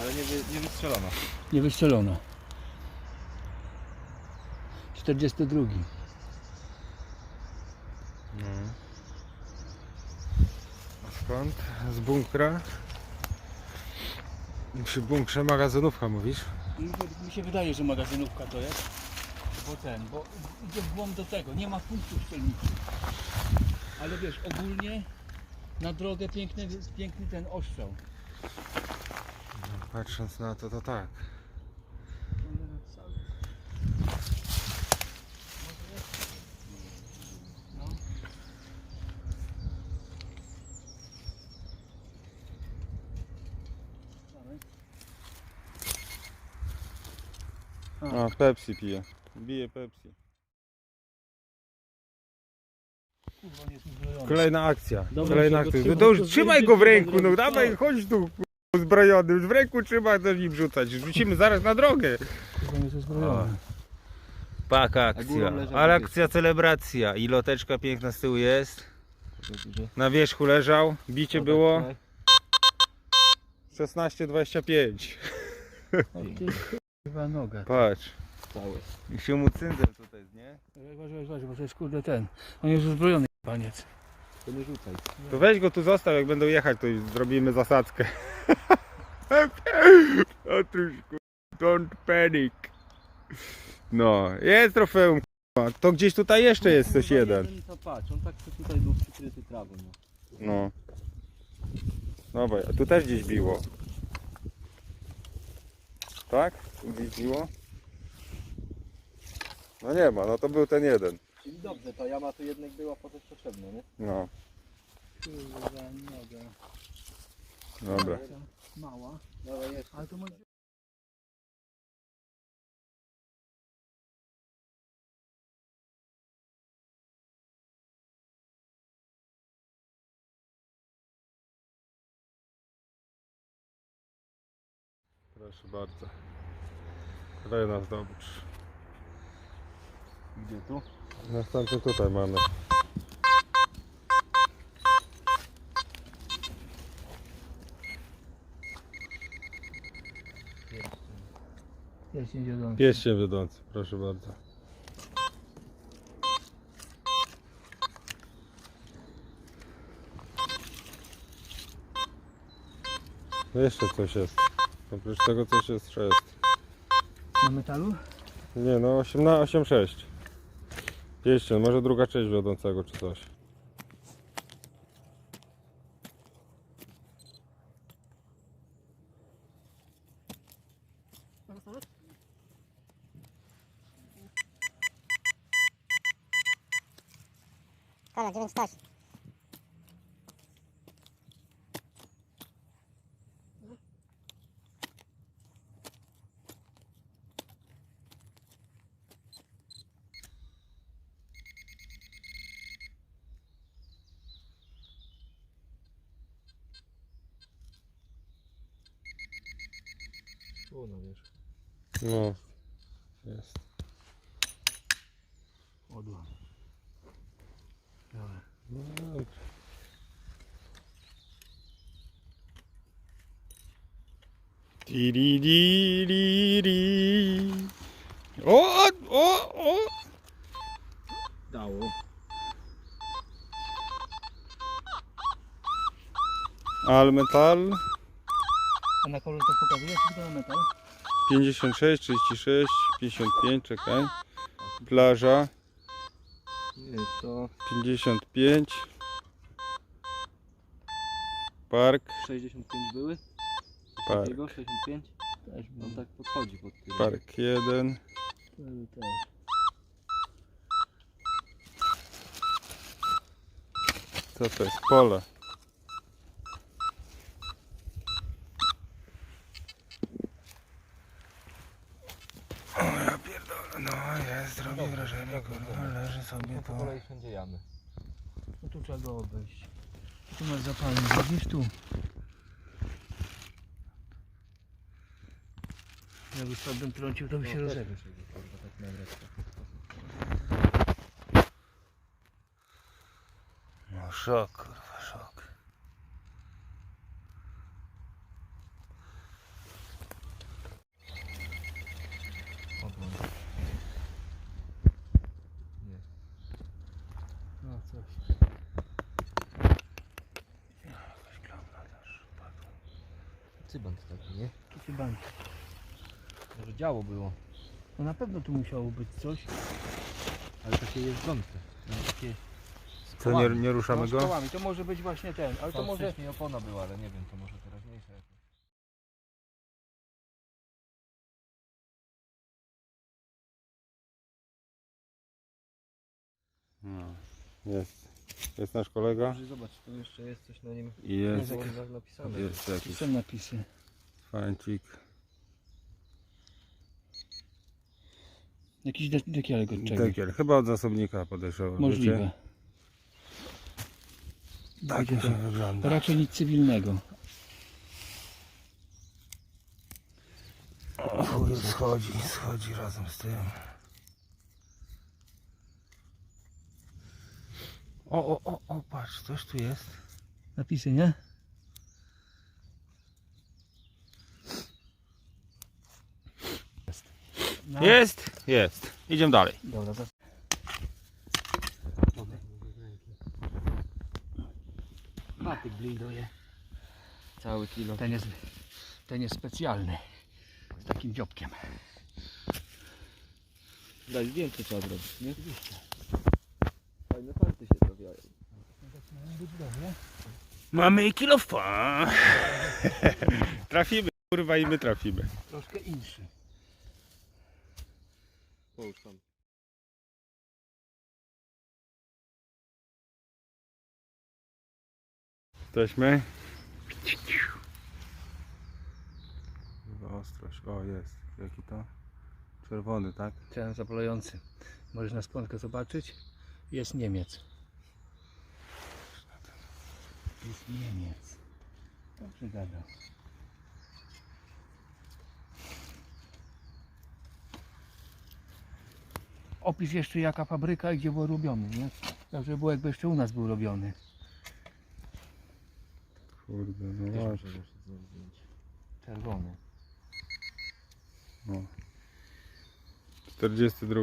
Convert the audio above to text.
Ale nie, wy, nie wystrzelono. Nie wystrzelono. 42. A skąd? Z bunkra? Przy bunkrze magazynówka mówisz? Mi się- Mi się wydaje, że magazynówka to jest. Bo ten, bo idzie w głąb do tego, nie ma punktów strzelniczych. Ale wiesz, ogólnie na drogę piękny, piękny ten ostrzał. Patrząc na to, to tak. No. A, Pepsi pije. Bije Kurwa, nie jest uzbrojony. Kolejna akcja. Dobra, Kolejna akcja. trzymaj, To już trzymaj go w ręku, no dawaj, tak. chodź tu k***a, uzbrojony. Już w ręku trzymaj, to nim rzucać. Rzucimy zaraz na drogę. Kurwa, nie jest uzbrojony. Paka A górą akcja. leżał Ale akcja celebracja. I loteczka piękna z tyłu jest. Na wierzchu leżał. Bicie było 16,25. O ty chyba noga. Patrz. Cały. I się mu cyndzel tutaj, nie? Uważaj, uważaj, bo to jest kurde ten. On jest uzbrojony, paniec. To nie rzucaj. To weź go tu zostaw, jak będą jechać, to zrobimy zasadzkę. Otóż don't panic. No, jest trofeum. k***a. To gdzieś tutaj jeszcze jest coś jeden. To patrz, on tak tutaj był przykryty trawą. No. No. Dobra, a tu też gdzieś biło. Tak? Tu gdzieś biło? No nie ma, no to był ten jeden. Czyli dobrze, ta jama tu jednak była potem potrzebna, nie? No, Kurwa, noga. dobra. Mała. Dawaj jeszcze. Ale to może... Proszę bardzo. Kolejna zdobycz. Gdzie tu? Następny tutaj mamy. Pierścień wiodący. Proszę bardzo. No Jeszcze coś jest. Oprócz tego coś jest. Na metalu? Nie no, 8 na 8,6. Pieście, może druga część wiodącego czy coś. Kala, 900. Tu no wiesz. No, jest. Odłam. Dobra. No, dobrze. Tiririri. O, o, o! Dało. Almetal A na kolor to pokazuje, tylko na metal? 56, 36, 55, czekaj. Plaża to 55. Park, 65 były? park, Takiego 65? Też On tak podchodzi pod tym. park 1. był też. Co to jest? Pole. O ja pierdolę, no jest, robi wrażenie, kurwa, leży sobie No po kolei wszędzie jamy. No tu trzeba go obejść. Tu masz zapalnik, widzisz tu? Jakby stąd bym trącił, to by się rozerwał. Kurwa, tak. No szok, kurwa, szok. Cybant taki, nie? Tu się bańki. Może działo było, No na pewno tu musiało być coś. ale takie jeżdżące. No, takie z Co, nie, kołami. nie ruszamy No, z go? kołami. To może być właśnie ten, ale to może... wcześniej opona była, ale nie wiem, to może teraźniejsza jakaś. No, jest. Jest nasz kolega. Dobrze, zobacz, tu jeszcze jest coś na nim I jest, było napisane. jest jakiś Są napisy. fancik. Jakiś de- dekielek od czegoś. Dekiel. Chyba od zasobnika podejrzewał. Możliwe. wiecie? Tak Będzie to to- wygląda. Raczej nic cywilnego. O, schodzi, schodzi razem z tym. O, o, o, o, patrz, coś tu jest. Napisy, nie? No. Jest, jest. Idziemy dalej. Dobra, zas- Patyk blinduje. Cały kilo. Ten jest, ten jest specjalny. Z takim dziobkiem. Daj zdjęcie trzeba zrobić, nie? Mamy kilofa. trafimy, kurwa, i my trafimy. Troszkę inszy. Tam. Jesteśmy. Chyba ostrość. O, jest. Jaki to? Czerwony, tak? Ten zapalający. Możesz na skłonkę zobaczyć. Jest Niemiec. Jest Niemiec. Dobrze gadał. Opisz jeszcze jaka fabryka i gdzie był robiony, nie? Dobrze było jakby jeszcze u nas był robiony. Kurde, no właśnie. Czerwony. No. 42.